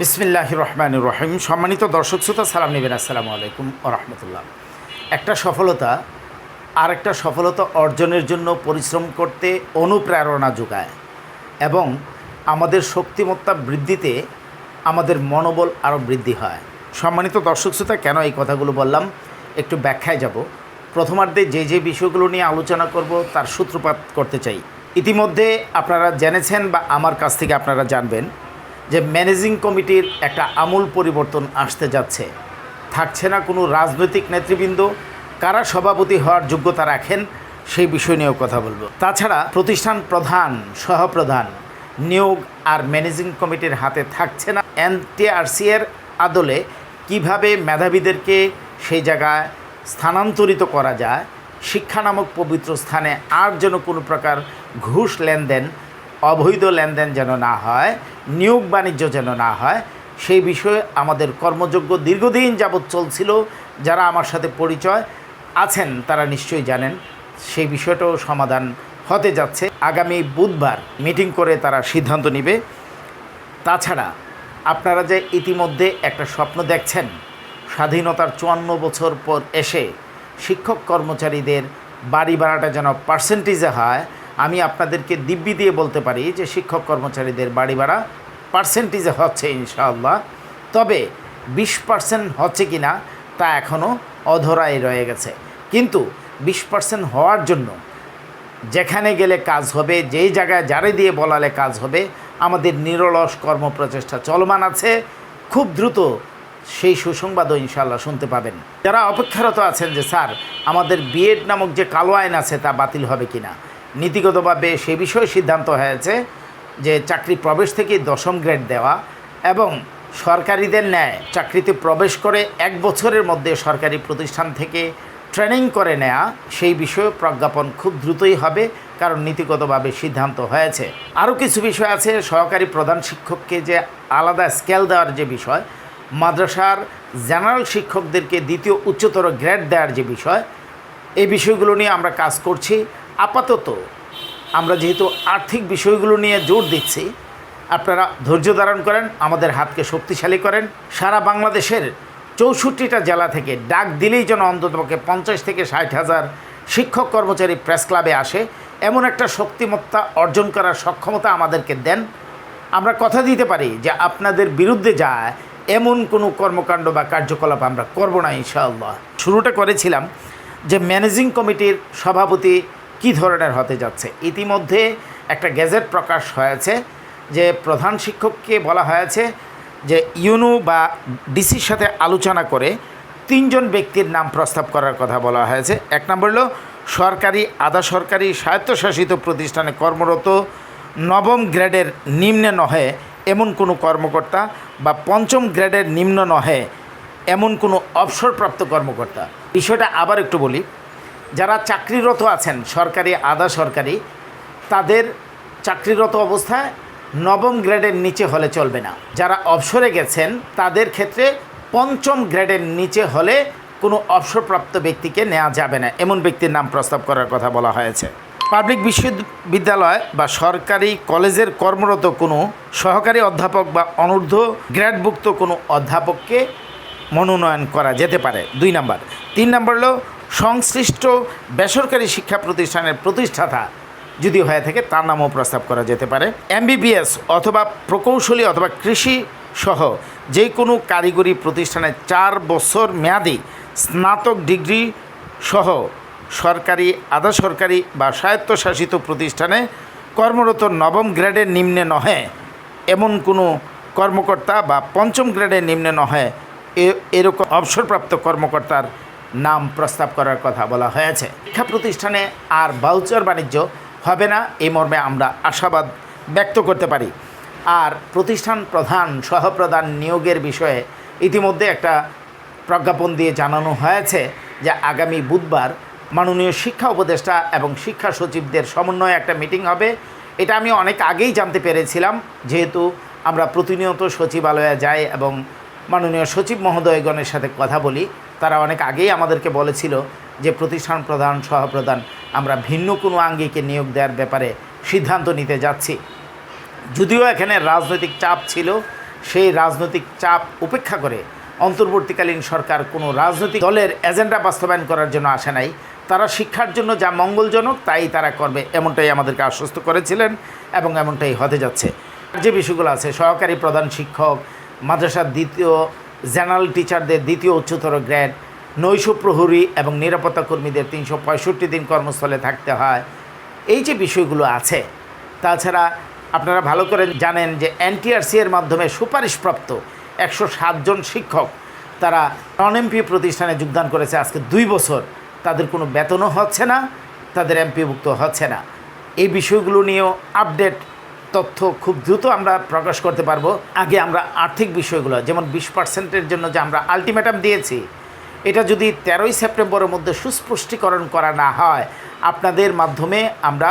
বিসমিল্লাহ রহমান রহিম। সম্মানিত দর্শক শ্রোতা, সালাম নেবেন। আসসালামু আলাইকুম রহমতুল্লাহ। একটা সফলতা আরেকটা সফলতা অর্জনের জন্য পরিশ্রম করতে অনুপ্রেরণা যোগায় এবং আমাদের শক্তিমত্তা বৃদ্ধিতে আমাদের মনোবল আরও বৃদ্ধি হয়। সম্মানিত দর্শক শ্রোতা, কেন এই কথাগুলো বললাম? একটু ব্যাখ্যায় যাব। প্রথমার্ধে যে যে বিষয়গুলো নিয়ে আলোচনা করব, তার সূত্রপাত করতে চাই। ইতিমধ্যে আপনারা জেনেছেন বা আমার কাছ থেকে আপনারা জানবেন যে ম্যানেজিং কমিটির একটা আমূল পরিবর্তন আসতে যাচ্ছে। থাকছে না কোনো রাজনৈতিক নেতৃবৃন্দ, কারা সভাপতি হওয়ার যোগ্যতা রাখেন সেই বিষয় নিয়েও কথা বলব। তাছাড়া প্রতিষ্ঠান প্রধান, সহপ্রধান নিয়োগ আর ম্যানেজিং কমিটির হাতে থাকছে না এনটিআরসি এর আদলে কীভাবে মেধাবীদেরকে সেই জায়গায় স্থানান্তরিত করা যায়, শিক্ষা নামক পবিত্র স্থানে আর যেন কোনো প্রকার ঘুষ লেনদেন অবৈধ লেনদেন যেন না হয়, নিয়োগ বাণিজ্য যেন না হয়, সেই বিষয়ে আমাদের কর্মযোগ্য দীর্ঘদিন যাবৎ চলছিল, যারা আমার সাথে পরিচয় আছেন তারা নিশ্চয়ই জানেন, সেই বিষয়টাও সমাধান হতে যাচ্ছে। আগামী বুধবার মিটিং করে তারা সিদ্ধান্ত নেবে। তাছাড়া আপনারা যে ইতিমধ্যে একটা স্বপ্ন দেখছেন, স্বাধীনতার চুয়ান্ন বছর পর এসে শিক্ষক কর্মচারীদের বাড়ি ভাড়াটা যেন পার্সেন্টেজে হয় আমি আপনাদেরকে দিব্যি দিয়ে বলতে পারি যে শিক্ষক কর্মচারীদের বাড়ি ভাড়া পার্সেন্টেজে হচ্ছে ইনশাআল্লাহ। তবে বিশ পার্সেন্ট হচ্ছে কি না তা এখনও অধরাই রয়ে গেছে। কিন্তু বিশ পার্সেন্ট হওয়ার জন্য যেখানে গেলে কাজ হবে, যেই জায়গায় যারে দিয়ে বলালে কাজ হবে, আমাদের নিরলস কর্মপ্রচেষ্টা চলমান আছে। খুব দ্রুত সেই সুসংবাদও ইনশাল্লাহ শুনতে পাবেন। যারা অপেক্ষারত আছেন যে, স্যার, আমাদের বিএড নামক যে কালো আইন আছে তা বাতিল হবে কি না নীতিগতভাবে সে বিষয়ে সিদ্ধান্ত হয়েছে যে চাকরি প্রবেশ থেকে দশম গ্রেড দেওয়া এবং সরকারিদের ন্যায় চাকরিতে প্রবেশ করে এক বছরের মধ্যে সরকারি প্রতিষ্ঠান থেকে ট্রেনিং করে নেওয়া সেই বিষয়ে প্রজ্ঞাপন খুব দ্রুতই হবে, কারণ নীতিগতভাবে সিদ্ধান্ত হয়েছে। আরও কিছু বিষয় আছে, সহকারী প্রধান শিক্ষককে যে আলাদা স্কেল দেওয়ার যে বিষয়, মাদ্রাসার জেনারেল শিক্ষকদেরকে দ্বিতীয় উচ্চতর গ্রেড দেওয়ার যে বিষয় এই বিষয়গুলো নিয়ে আমরা কাজ করছি। আপাতত আমরা যেহেতু আর্থিক বিষয়গুলো নিয়ে জোর দিচ্ছি, আপনারা ধৈর্য ধারণ করেন, আমাদের হাতকে শক্তিশালী করেন। সারা বাংলাদেশের চৌষট্টিটা জেলা থেকে ডাক দিলেই যেন অন্ততপক্ষে পঞ্চাশ থেকে ষাট হাজার শিক্ষক কর্মচারী প্রেস ক্লাবে আসে। এমন একটা শক্তিমত্তা অর্জন করার সক্ষমতা আমাদেরকে দেন। আমরা কথা দিতে পারি যে আপনাদের বিরুদ্ধে যায় এমন কোনো কর্মকাণ্ড বা কার্যকলাপ আমরা করব না ইনশাআল্লাহ। শুরুটা করেছিলাম যে ম্যানেজিং কমিটির সভাপতি কী ধরনের হতে যাচ্ছে। ইতিমধ্যে একটা গেজেট প্রকাশ হয়েছে যে প্রধান শিক্ষককে বলা হয়েছে যে ইউনু বা ডিসির সাথে আলোচনা করে তিনজন ব্যক্তির নাম প্রস্তাব করার কথা বলা হয়েছে। এক নম্বর হলো সরকারি, আধা সরকারি স্বায়ত্তশাসিত প্রতিষ্ঠানে কর্মরত নবম গ্রেডের নিম্নে নহে এমন কোনো কর্মকর্তা বা পঞ্চম গ্রেডের নিম্ন নহে এমন কোনো অবসরপ্রাপ্ত কর্মকর্তা। বিষয়টা আবার একটু বলি। যারা চাকরিরত আছেন, সরকারি, আধা সরকারি, তাদের চাকরিরত অবস্থায় নবম গ্রেডের নিচে হলে চলবে না। যারা অবসরে গেছেন, তাদের ক্ষেত্রে পঞ্চম গ্রেডের নিচে হলে কোনো অবসরপ্রাপ্ত ব্যক্তিকে নেওয়া যাবে না। এমন ব্যক্তির নাম প্রস্তাব করার কথা বলা হয়েছে। পাবলিক বিশ্ববিদ্যালয় বা সরকারি কলেজের কর্মরত কোনো সহকারী অধ্যাপক বা অনূর্ধ্ব গ্রেডভুক্ত কোনো অধ্যাপককে মনোনয়ন করা যেতে পারে। দুই নাম্বার তিন নম্বর হলো সংশ্লিষ্ট বেসরকারি শিক্ষা প্রতিষ্ঠানের প্রতিষ্ঠাতা যদি হয়ে থাকে, তার নামও প্রস্তাব করা যেতে পারে। এমবিবিএস অথবা প্রকৌশলী অথবা কৃষি সহ যে কোনো কারিগরি প্রতিষ্ঠানে চার বছর মেয়াদি স্নাতক ডিগ্রি সহ সরকারি, আধা সরকারি বা স্বায়ত্তশাসিত প্রতিষ্ঠানে কর্মরত নবম গ্রেডের নিম্নে নহে, এমন কোনো কর্মকর্তা বা পঞ্চম গ্রেডের নিম্নে নহে এরকম অবসরপ্রাপ্ত কর্মকর্তার নাম প্রস্তাব করার কথা বলা হয়েছে। শিক্ষা প্রতিষ্ঠানে আর বাউচার বাণিজ্য হবে না, এই মর্মে আমরা আশাবাদ ব্যক্ত করতে পারি। আর প্রতিষ্ঠান প্রধান, সহপ্রধান নিয়োগের বিষয়ে ইতিমধ্যে একটা প্রজ্ঞাপন দিয়ে জানানো হয়েছে যে আগামী বুধবার মাননীয় শিক্ষা উপদেষ্টা এবং শিক্ষা সচিবদের সমন্বয়ে একটা মিটিং হবে। এটা আমি অনেক আগেই জানতে পেরেছিলাম, যেহেতু আমরা প্রতিনিয়ত সচিবালয়ে যাই এবং মাননীয় সচিব মহোদয়গণের সাথে কথা বলি। তারা অনেক আগেই আমাদেরকে বলেছিল যে প্রতিষ্ঠান প্রধান, সহপ্রধান, আমরা ভিন্ন কোনো আঙ্গিকে নিয়োগ দেওয়ার ব্যাপারে সিদ্ধান্ত নিতে যাচ্ছি। যদিও এখানে রাজনৈতিক চাপ ছিল, সেই রাজনৈতিক চাপ উপেক্ষা করে অন্তর্বর্তীকালীন সরকার কোনো রাজনৈতিক দলের এজেন্ডা বাস্তবায়ন করার জন্য আসে নাই। তারা শিক্ষার জন্য যা মঙ্গলজনক, তাই তারা করবে, এমনটাই আমাদেরকে আশ্বস্ত করেছিলেন এবং এমনটাই হতে যাচ্ছে। যে বিষয়গুলো আছে, সহকারী প্রধান শিক্ষক, মাদ্রাসার দ্বিতীয় জেনারেল টিচারদের দ্বিতীয় উচ্চতর গ্রেড, নৈশ প্রহরী এবং নিরাপত্তা কর্মীদের তিনশো পঁয়ষট্টি দিন কর্মস্থলে থাকতে হয়। এই যে বিষয়গুলো আছে, তাছাড়া আপনারা ভালো করে জানেন যে এনটিআরসি এর মাধ্যমে সুপারিশপ্রাপ্ত একশো সাতজন শিক্ষক তারা নন এমপি প্রতিষ্ঠানে যোগদান করেছে আজকে দুই বছর। তাদের কোনো বেতনও হচ্ছে না, তাদের এমপিভুক্ত হচ্ছে না। এই বিষয়গুলো নিয়েও আপডেট তথ্য খুব দ্রুত আমরা প্রকাশ করতে পারব। আগে আমরা আর্থিক বিষয়গুলো, যেমন বিশ পার্সেন্টের জন্য যে আমরা আলটিমেটাম দিয়েছি, এটা যদি তেরোই সেপ্টেম্বরের মধ্যে সুস্পষ্টীকরণ করা না হয়, আপনাদের মাধ্যমে আমরা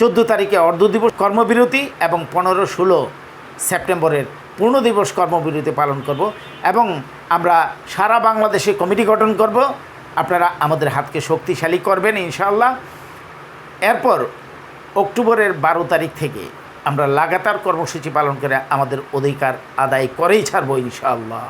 চোদ্দ তারিখে অর্ধ দিবস কর্মবিরতি এবং পনেরো ষোলো সেপ্টেম্বরের পূর্ণ দিবস কর্মবিরতি পালন করব এবং আমরা সারা বাংলাদেশে কমিটি গঠন করব। আপনারা আমাদের হাতকে শক্তিশালী করবেন ইনশাআল্লাহ। এরপর অক্টোবরের বারো তারিখ থেকে আমরা লাগাতার কর্মসূচি পালন করে আমাদের অধিকার আদায় করেই ছাড়বো ইনশাআল্লাহ।